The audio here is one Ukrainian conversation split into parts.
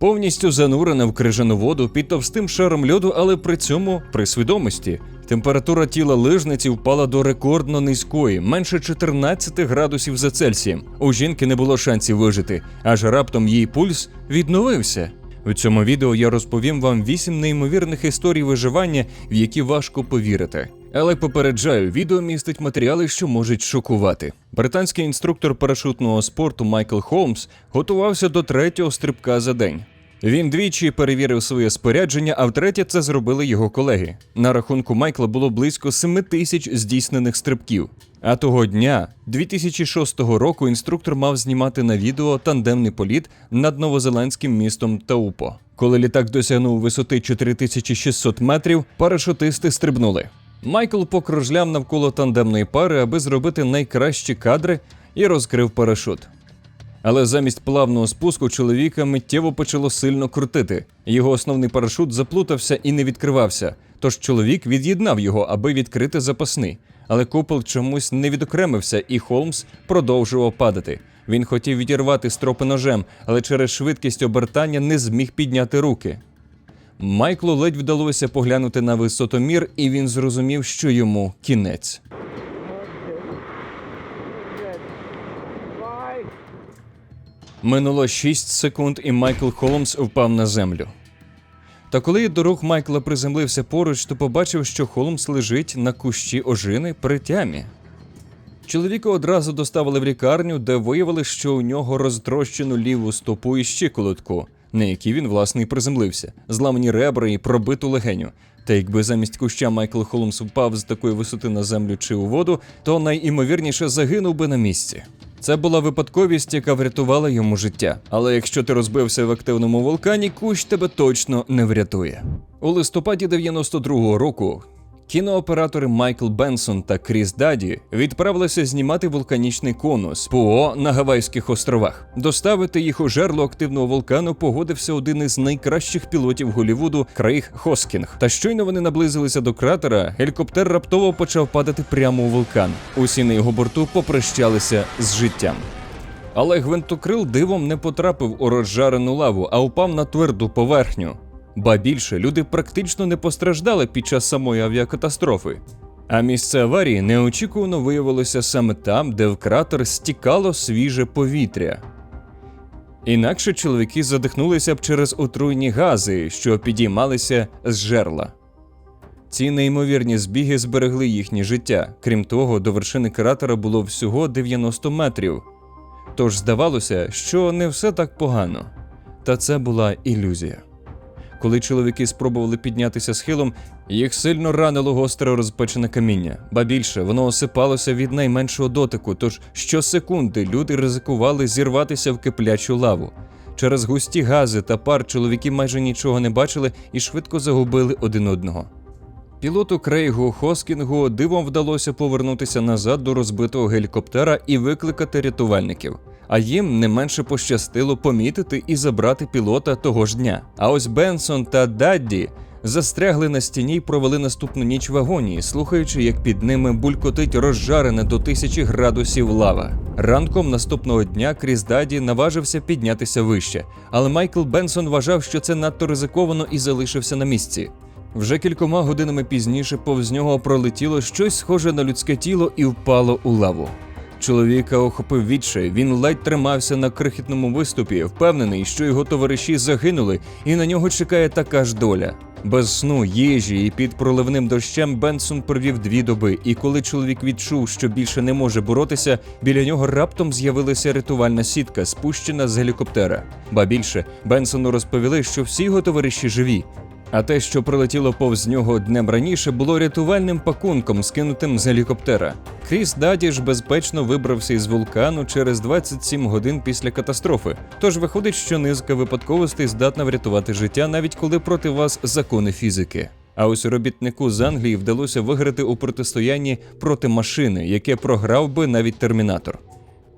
повністю занурена в крижану воду під товстим шаром льоду, але при цьому при свідомості. Температура тіла лижниці впала до рекордно низької, менше 14 градусів за Цельсієм. У жінки не було шансів вижити, аж раптом її пульс відновився. У цьому відео я розповім вам вісім неймовірних історій виживання, в які важко повірити. Але попереджаю, відео містить матеріали, що можуть шокувати. Британський інструктор парашутного спорту Майкл Холмс готувався до третього стрибка за день. Він двічі перевірив своє спорядження, а втретє це зробили його колеги. На рахунку Майкла було близько 7 тисяч здійснених стрибків. А того дня, 2006 року, інструктор мав знімати на відео тандемний політ над новозеландським містом Таупо. Коли літак досягнув висоти 4600 метрів, парашутисти стрибнули. Майкл покружляв навколо тандемної пари, аби зробити найкращі кадри, і розкрив парашут. Але замість плавного спуску чоловіка миттєво почало сильно крутити. Його основний парашут заплутався і не відкривався. Тож чоловік від'єднав його, аби відкрити запасний. Але купол чомусь не відокремився, і Холмс продовжував падати. Він хотів відірвати стропи ножем, але через швидкість обертання не зміг підняти руки. Майклу ледь вдалося поглянути на висотомір, і він зрозумів, що йому кінець. Минуло 6 секунд, і Майкл Холмс впав на землю. Та коли до рук Майкла приземлився поруч, то побачив, що Холмс лежить на кущі ожини при тямі. Чоловіка одразу доставили в лікарню, де виявили, що у нього розтрощену ліву стопу і щиколотку, на якій він власне і приземлився, зламані ребра і пробиту легеню. Та якби замість куща Майкл Холмс впав з такої висоти на землю чи у воду, то найімовірніше загинув би на місці. Це була випадковість, яка врятувала йому життя. Але якщо ти розбився в активному вулкані, кущ тебе точно не врятує. У листопаді 92-го року кінооператори Майкл Бенсон та Кріс Даді відправилися знімати вулканічний конус ПО на Гавайських островах. Доставити їх у жерло активного вулкану погодився один із найкращих пілотів Голівуду Крейг Хоскінг. Та щойно вони наблизилися до кратера, гелікоптер раптово почав падати прямо у вулкан. Усі на його борту попрощалися з життям. Але гвинтокрил дивом не потрапив у розжарену лаву, а упав на тверду поверхню. Ба більше люди практично не постраждали під час самої авіакатастрофи. А місце аварії неочікувано виявилося саме там, де в кратер стікало свіже повітря. Інакше чоловіки задихнулися б через отруйні гази, що підіймалися з жерла. Ці неймовірні збіги зберегли їхнє життя. Крім того, до вершини кратера було всього 90 метрів. Тож здавалося, що не все так погано. Та це була ілюзія. Коли чоловіки спробували піднятися схилом, їх сильно ранило гостре розпечене каміння, ба більше воно осипалося від найменшого дотику, тож щосекунди люди ризикували зірватися в киплячу лаву. Через густі гази та пар чоловіки майже нічого не бачили і швидко загубили один одного. Пілоту Крейгу Хоскінгу дивом вдалося повернутися назад до розбитого гелікоптера і викликати рятувальників. А їм не менше пощастило помітити і забрати пілота того ж дня. А ось Бенсон та Дадді застрягли на стіні й провели наступну ніч в агонії, слухаючи, як під ними булькотить розжарене до тисячі градусів лава. Ранком наступного дня Кріс Даді наважився піднятися вище, але Майкл Бенсон вважав, що це надто ризиковано і залишився на місці. Вже кількома годинами пізніше повз нього пролетіло щось схоже на людське тіло і впало у лаву. Чоловіка охопив відчай, він ледь тримався на крихітному виступі, впевнений, що його товариші загинули, і на нього чекає така ж доля. Без сну, їжі і під проливним дощем Бенсон провів дві доби, і коли чоловік відчув, що більше не може боротися, біля нього раптом з'явилася рятувальна сітка, спущена з гелікоптера. Ба більше Бенсону розповіли, що всі його товариші живі. А те, що прилетіло повз нього днем раніше, було рятувальним пакунком, скинутим з гелікоптера. Кріс Даді ж безпечно вибрався із вулкану через 27 годин після катастрофи. Тож виходить, що низка випадковостей здатна врятувати життя, навіть коли проти вас закони фізики. А ось робітнику з Англії вдалося виграти у протистоянні проти машини, яке програв би навіть термінатор.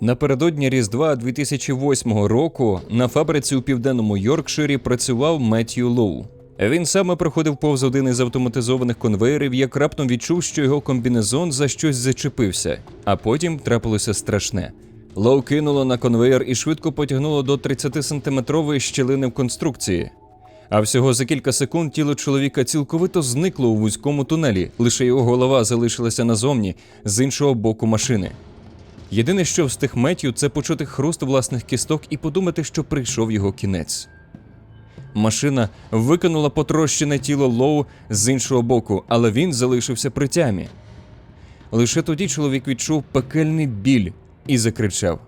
Напередодні Різдва 2008 року на фабриці у південному Йоркширі працював Меттью Лоу. Він саме проходив повз один із автоматизованих конвейерів, як раптом відчув, що його комбінезон за щось зачепився, а потім трапилося страшне. Лоу кинуло на конвейер і швидко потягнуло до 30-сантиметрової щілини в конструкції. А всього за кілька секунд тіло чоловіка цілковито зникло у вузькому тунелі, лише його голова залишилася назовні з іншого боку машини. Єдине, що встиг Меттю, це почути хруст власних кісток і подумати, що прийшов його кінець. Машина викинула потрощене тіло Лоу з іншого боку, але він залишився при тямі. Лише тоді чоловік відчув пекельний біль і закричав.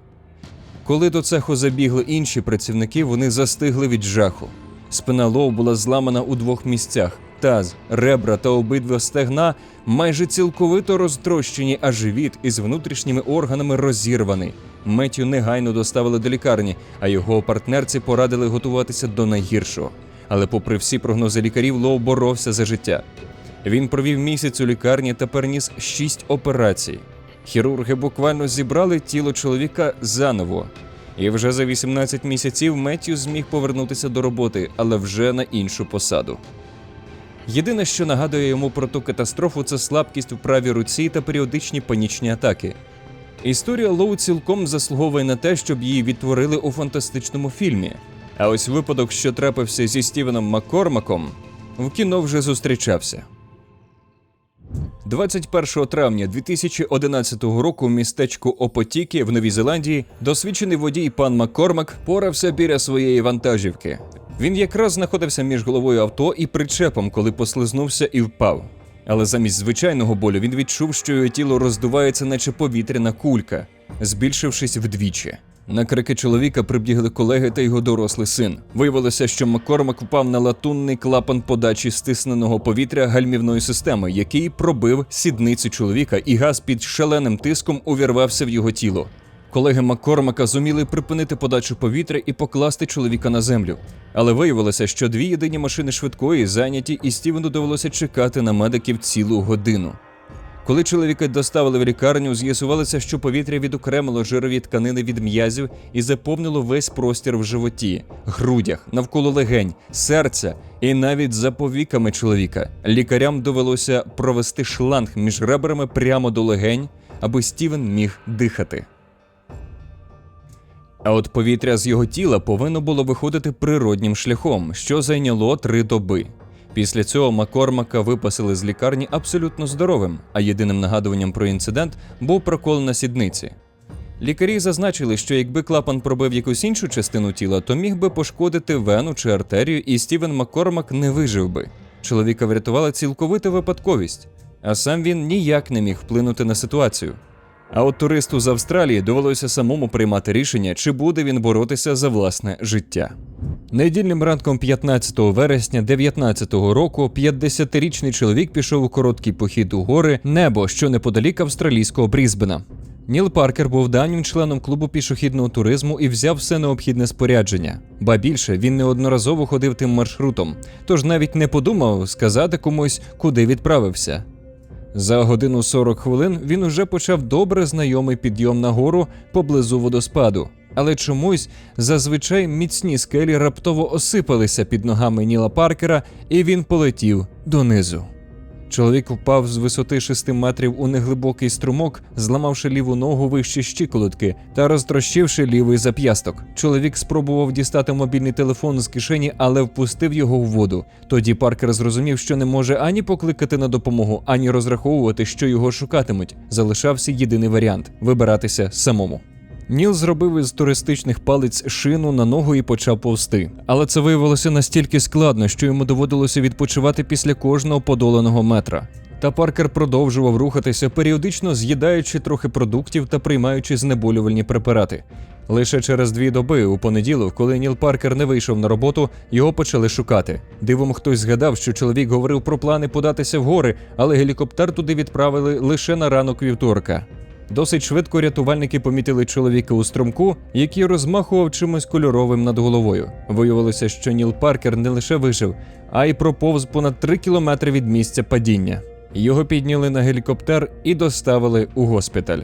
Коли до цеху забігли інші працівники, вони застигли від жаху. Спина Лоу була зламана у двох місцях. Таз, ребра та обидва стегна майже цілковито розтрощені, а живіт із внутрішніми органами розірваний. Меттю негайно доставили до лікарні, а його партнерці порадили готуватися до найгіршого. Але, попри всі прогнози лікарів, Лоу боровся за життя. Він провів місяць у лікарні та переніс шість операцій. Хірурги буквально зібрали тіло чоловіка заново. І вже за 18 місяців Меттю зміг повернутися до роботи, але вже на іншу посаду. Єдине, що нагадує йому про ту катастрофу, це слабкість у правій руці та періодичні панічні атаки. Історія Лоу цілком заслуговує на те, щоб її відтворили у фантастичному фільмі. А ось випадок, що трапився зі Стівеном Маккормаком, в кіно вже зустрічався. 21 травня 2011 року в містечку Опотікі в Новій Зеландії досвідчений водій пан Маккормак порався біля своєї вантажівки. Він якраз знаходився між головою авто і причепом, коли послизнувся і впав. Але замість звичайного болю він відчув, що його тіло роздувається, наче повітряна кулька, збільшившись вдвічі. На крики чоловіка прибігли колеги та його дорослий син. Виявилося, що Маккормак впав на латунний клапан подачі стисненого повітря гальмівної системи, який пробив сідницю чоловіка, і газ під шаленим тиском увірвався в його тіло. Колеги Маккормака зуміли припинити подачу повітря і покласти чоловіка на землю. Але виявилося, що дві єдині машини швидкої зайняті, і Стівену довелося чекати на медиків цілу годину. Коли чоловіка доставили в лікарню, з'ясувалося, що повітря відокремило жирові тканини від м'язів і заповнило весь простір в животі, грудях, навколо легень, серця і навіть за повіками чоловіка. Лікарям довелося провести шланг між ребрами прямо до легень, аби Стівен міг дихати. А от повітря з його тіла повинно було виходити природнім шляхом, що зайняло три доби. Після цього Маккормака випасили з лікарні абсолютно здоровим, а єдиним нагадуванням про інцидент був прокол на сідниці. Лікарі зазначили, що якби клапан пробив якусь іншу частину тіла, то міг би пошкодити вену чи артерію, і Стівен Маккормак не вижив би. Чоловіка врятувала цілковита випадковість, а сам він ніяк не міг вплинути на ситуацію. А от туристу з Австралії довелося самому приймати рішення, чи буде він боротися за власне життя. Недільним ранком 15 вересня 2019 року 50-річний чоловік пішов у короткий похід у гори небо, що неподалік австралійського Брізбена. Ніл Паркер був давнім членом клубу пішохідного туризму і взяв все необхідне спорядження. Ба більше він неодноразово ходив тим маршрутом, тож навіть не подумав сказати комусь, куди відправився. За годину 40 хвилин він уже почав добре знайомий підйом на гору поблизу водоспаду. Але чомусь зазвичай міцні скелі раптово осипалися під ногами Ніла Паркера, і він полетів донизу. Чоловік впав з висоти 6 метрів у неглибокий струмок, зламавши ліву ногу вище щиколотки та розтрощивши лівий зап'ясток. Чоловік спробував дістати мобільний телефон з кишені, але впустив його в воду. Тоді Паркер зрозумів, що не може ані покликати на допомогу, ані розраховувати, що його шукатимуть. Залишався єдиний варіант вибиратися самому. Ніл зробив із туристичних палець шину на ногу і почав повсти. Але це виявилося настільки складно, що йому доводилося відпочивати після кожного подоланого метра. Та Паркер продовжував рухатися, періодично з'їдаючи трохи продуктів та приймаючи знеболювальні препарати. Лише через дві доби, у понеділок, коли Ніл Паркер не вийшов на роботу, його почали шукати. Дивом хтось згадав, що чоловік говорив про плани податися в гори, але гелікоптер туди відправили лише на ранок вівторка. Досить швидко рятувальники помітили чоловіка у струмку, який розмахував чимось кольоровим над головою. Виявилося, що Ніл Паркер не лише вижив, а й проповз понад 3 кілометри від місця падіння. Його підняли на гелікоптер і доставили у госпіталь.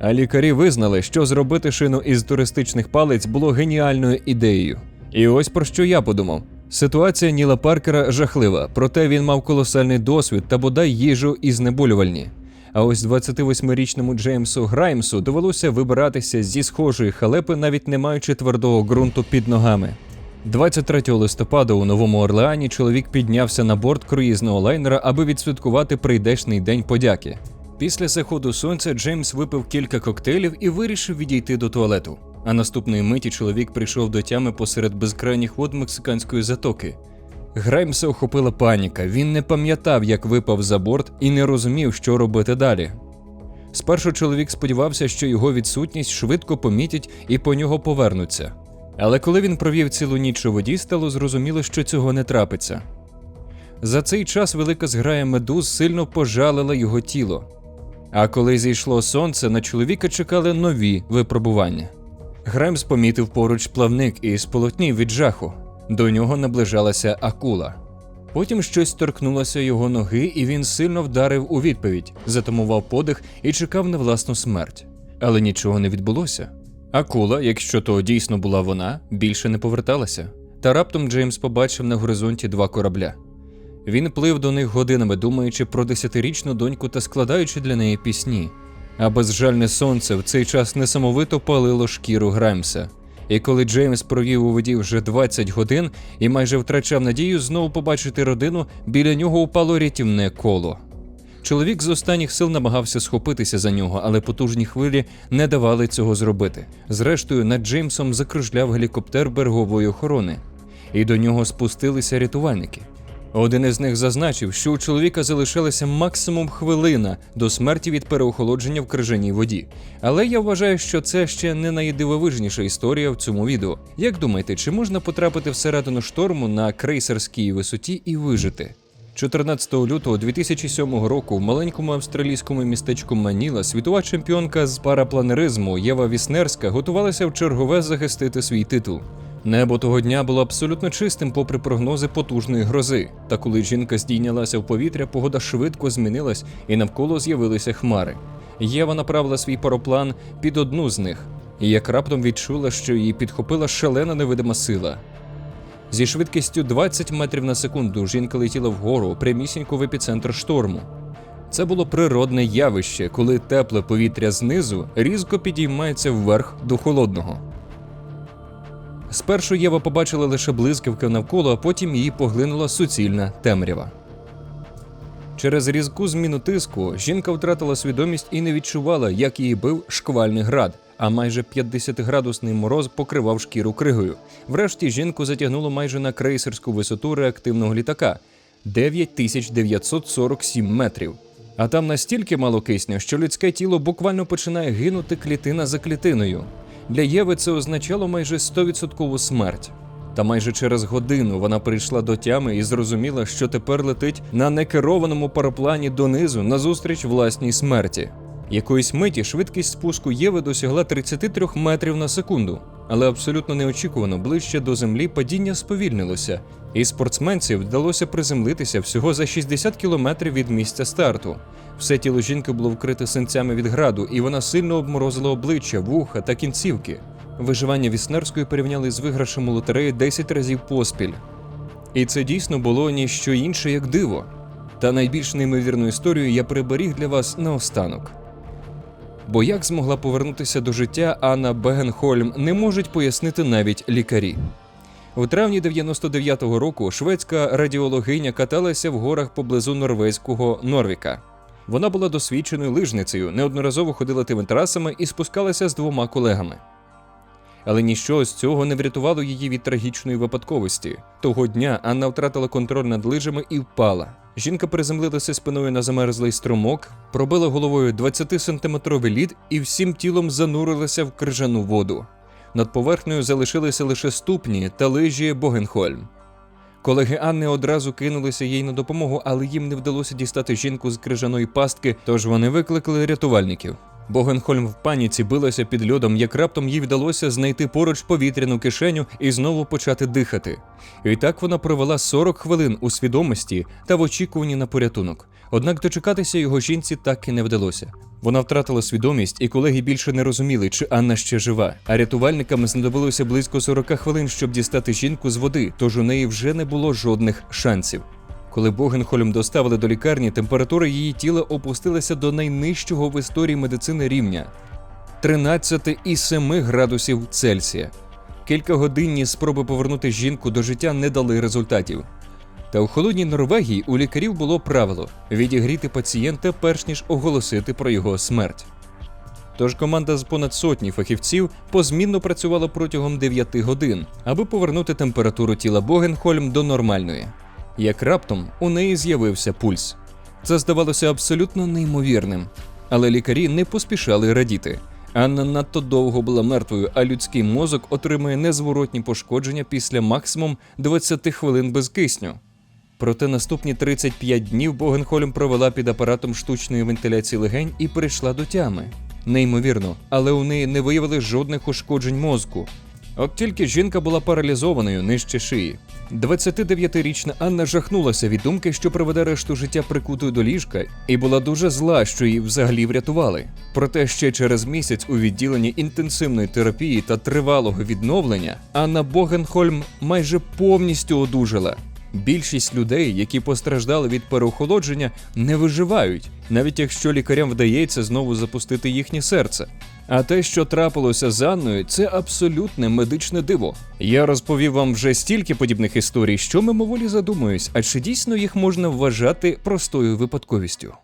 А лікарі визнали, що зробити шину із туристичних палець було геніальною ідеєю. І ось про що я подумав. Ситуація Ніла Паркера жахлива, проте він мав колосальний досвід та бодай їжу і знеболювальні. А ось 28-річному Джеймсу Граймсу довелося вибиратися зі схожої халепи, навіть не маючи твердого ґрунту під ногами. 23 листопада у Новому Орлеані чоловік піднявся на борт круїзного лайнера, аби відсвяткувати прийдешний день подяки. Після заходу сонця Джеймс випив кілька коктейлів і вирішив відійти до туалету. А наступної миті чоловік прийшов до тями посеред безкрайніх вод мексиканської затоки. Граймса охопила паніка. Він не пам'ятав, як випав за борт, і не розумів, що робити далі. Спершу чоловік сподівався, що його відсутність швидко помітять і по нього повернуться. Але коли він провів цілу ніч у воді, стало зрозуміло, що цього не трапиться. За цей час велика зграя медуз сильно пожалила його тіло. А коли зійшло сонце, на чоловіка чекали нові випробування. Гремс помітив поруч плавник і сполотнів від жаху. До нього наближалася акула. Потім щось торкнулося його ноги, і він сильно вдарив у відповідь, затамував подих і чекав на власну смерть. Але нічого не відбулося. Акула, якщо то дійсно була вона, більше не поверталася. Та раптом Джеймс побачив на горизонті два корабля. Він плив до них годинами, думаючи про десятирічну доньку та складаючи для неї пісні. А безжальне сонце в цей час несамовито палило шкіру Граймса. І коли Джеймс провів у воді вже 20 годин і майже втрачав надію знову побачити родину, біля нього упало рятівне коло. Чоловік з останніх сил намагався схопитися за нього, але потужні хвилі не давали цього зробити. Зрештою, над Джеймсом закружляв гелікоптер берегової охорони, і до нього спустилися рятувальники. Один із них зазначив, що у чоловіка залишилася максимум хвилина до смерті від переохолодження в крижаній воді. Але я вважаю, що це ще не найдивовижніша історія в цьому відео. Як думаєте, чи можна потрапити всередину шторму на крейсерській висоті і вижити? 14 лютого 2007 року в маленькому австралійському містечку Маніла світова чемпіонка з парапланеризму Єва Віснерська готувалася в чергове захистити свій титул. Небо того дня було абсолютно чистим, попри прогнози потужної грози. Та коли жінка здійнялася в повітря, погода швидко змінилась і навколо з'явилися хмари. Єва направила свій пароплан під одну з них, і як раптом відчула, що її підхопила шалена невидима сила. Зі швидкістю 20 метрів на секунду жінка летіла вгору прямісінько в епіцентр шторму. Це було природне явище, коли тепле повітря знизу різко підіймається вверх до холодного. Спершу Єва побачила лише блискавки навколо, а потім її поглинула суцільна темрява. Через різку зміну тиску жінка втратила свідомість і не відчувала, як її бив шквальний град, а майже 50-градусний мороз покривав шкіру кригою. Врешті жінку затягнуло майже на крейсерську висоту реактивного літака 9947 метрів. А там настільки мало кисню, що людське тіло буквально починає гинути клітина за клітиною. Для Єви це означало майже 100% смерть. Та майже через годину вона прийшла до тями і зрозуміла, що тепер летить на некерованому параплані донизу назустріч власній смерті. Якоїсь миті швидкість спуску Єви досягла 33 метрів на секунду, але абсолютно неочікувано ближче до землі падіння сповільнилося, і спортсменці вдалося приземлитися всього за 60 кілометрів від місця старту. Все тіло жінки було вкрите синцями від граду, і вона сильно обморозила обличчя, вуха та кінцівки. Виживання Віснерської порівняли з виграшем у лотереї 10 разів поспіль. І це дійсно було ніщо інше, як диво. Та найбільш неймовірну історію я приберіг для вас наостанок. Бо як змогла повернутися до життя Анна Бегенхольм, не можуть пояснити навіть лікарі. У травні 99-го року шведська радіологиня каталася в горах поблизу норвезького Норвіка. Вона була досвідченою лижницею, неодноразово ходила тими трасами і спускалася з двома колегами. Але ніщо з цього не врятувало її від трагічної випадковості. Того дня Анна втратила контроль над лижами і впала. Жінка приземлилася спиною на замерзлий струмок, пробила головою 20-сантиметровий лід і всім тілом занурилася в крижану воду. Над поверхнею залишилися лише ступні та лижі Богенхольм. Колеги Анни одразу кинулися їй на допомогу, але їм не вдалося дістати жінку з крижаної пастки, тож вони викликали рятувальників. Богенхольм в паніці билася під льодом, як раптом їй вдалося знайти поруч повітряну кишеню і знову почати дихати. І так вона провела 40 хвилин у свідомості та в очікуванні на порятунок. Однак дочекатися його жінці так і не вдалося. Вона втратила свідомість, і колеги більше не розуміли, чи Анна ще жива. А рятувальникам знадобилося близько 40 хвилин, щоб дістати жінку з води, тож у неї вже не було жодних шансів. Коли Богенхольм доставили до лікарні, температура її тіла опустилася до найнижчого в історії медицини рівня 13,7 градусів Цельсія. Кількагодинні спроби повернути жінку до життя не дали результатів. Та у холодній Норвегії у лікарів було правило відігріти пацієнта перш ніж оголосити про його смерть. Тож команда з понад сотні фахівців позмінно працювала протягом 9 годин, аби повернути температуру тіла Богенхольм до нормальної. Як раптом у неї з'явився пульс. Це здавалося абсолютно неймовірним, але лікарі не поспішали радіти. Анна надто довго була мертвою, а людський мозок отримує незворотні пошкодження після максимум 20 хвилин без кисню. Проте наступні 35 днів Богенхольм провела під апаратом штучної вентиляції легень і прийшла до тями. Неймовірно, але у неї не виявили жодних ушкоджень мозку. От тільки жінка була паралізованою нижче шиї. 29-річна Анна жахнулася від думки, що проведе решту життя прикутою до ліжка, і була дуже зла, що її взагалі врятували. Проте ще через місяць у відділенні інтенсивної терапії та тривалого відновлення Анна Богенхольм майже повністю одужала. Більшість людей, які постраждали від переохолодження, не виживають, навіть якщо лікарям вдається знову запустити їхнє серце. А те, що трапилося з Анною, це абсолютне медичне диво. Я розповів вам вже стільки подібних історій, що мимоволі задумуюсь, а чи дійсно їх можна вважати простою випадковістю?